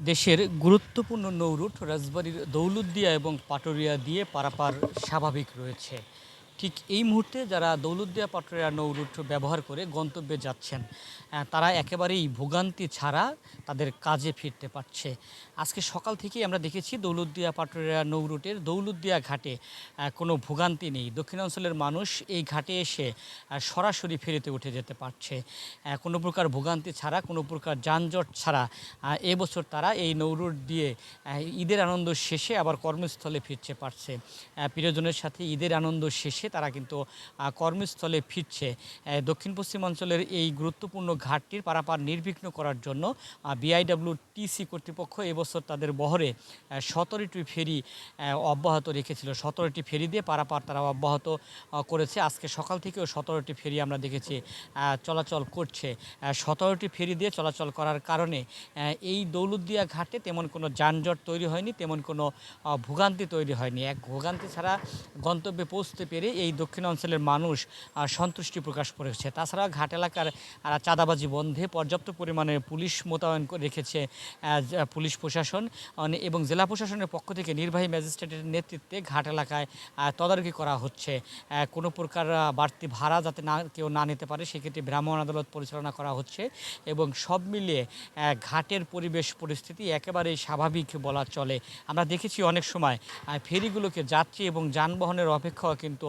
দেশের গুরুত্বপূর্ণ নৌরুট রাজবাড়ির দৌলতদিয়া এবং পাটুরিয়া দিয়ে পারাপার স্বাভাবিক রয়েছে। ঠিক এই মুহূর্তে যারা দৌলতদিয়া পাটুরিয়া নৌরুট ব্যবহার করে গন্তব্যে যাচ্ছেন তারা একেবারেই ভোগান্তি ছাড়া তাদের কাজে ফিরতে পারছে। আজকে সকাল থেকেই আমরা দেখেছি দৌলতদিয়া পাটুরিয়া নৌরুটের দৌলতদিয়া ঘাটে কোনো ভোগান্তি নেই। দক্ষিণাঞ্চলের মানুষ এই ঘাটে এসে সরাসরি ফেরিতে উঠে যেতে পারছে। কোনো প্রকার ভোগান্তি ছাড়া, কোনো প্রকার যানজট ছাড়া এবছর তারা এই নৌরুট দিয়ে ঈদের আনন্দ শেষে আবার কর্মস্থলে ফিরছে পারছে। প্রিয়জনের সাথে ঈদের আনন্দ শেষে তারা কিন্তু কর্মস্থলে ফিরছে। দক্ষিণ পশ্চিমাঞ্চলের এই গুরুত্বপূর্ণ ঘাটটির পারাপার নির্বিঘ্ন করার জন্য বিআইডব্লিউ টিসি কর্তৃপক্ষ এবছর তাদের বহরে সতেরোটি ফেরি অব্যাহত রেখেছিল। সতেরোটি ফেরি দিয়ে পারাপার তারা অব্যাহত করেছে। আজকে সকাল থেকেও সতেরোটি ফেরি আমরা দেখেছি চলাচল করছে। সতেরোটি ফেরি দিয়ে চলাচল করার কারণে এই দৌলতদিয়া ঘাটে তেমন কোনো যানজট তৈরি হয়নি, তেমন কোনো ভোগান্তি তৈরি হয়নি। এক ভোগান্তি ছাড়া গন্তব্যে পৌঁছতে পেরে এই দক্ষিণ অঞ্চলের মানুষ সন্তুষ্টি প্রকাশ করেছে। তাছাড়া ঘাট এলাকার চাঁদাবাজি বন্ধে পর্যাপ্ত পরিমাণে পুলিশ মোতায়েন রেখেছে পুলিশ প্রশাসন এবং জেলা প্রশাসনের পক্ষ থেকে নির্বাহী ম্যাজিস্ট্রেটের নেতৃত্বে ঘাট এলাকায় তদারকি করা হচ্ছে। কোনো প্রকার বাড়তি ভাড়া যাতে না কেউ না নিতে পারে, সেক্ষেত্রে ভ্রাম্যমাণ আদালত পরিচালনা করা হচ্ছে এবং সব মিলিয়ে ঘাটের পরিবেশ পরিস্থিতি একেবারেই স্বাভাবিক বলা চলে। আমরা দেখেছি অনেক সময় ফেরিগুলোকে যাত্রী এবং যানবাহনের অপেক্ষাও কিন্তু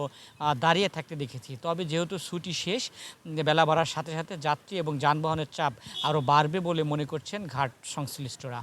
দাঁড়িয়ে থাকতে দেখেছি। তবে যেহেতু ছুটি শেষ, বেলা বাড়ার সাথে সাথে যাত্রী এবং যানবাহনের চাপ আরও বাড়বে বলে মনে করছেন ঘাট সংশ্লিষ্টরা।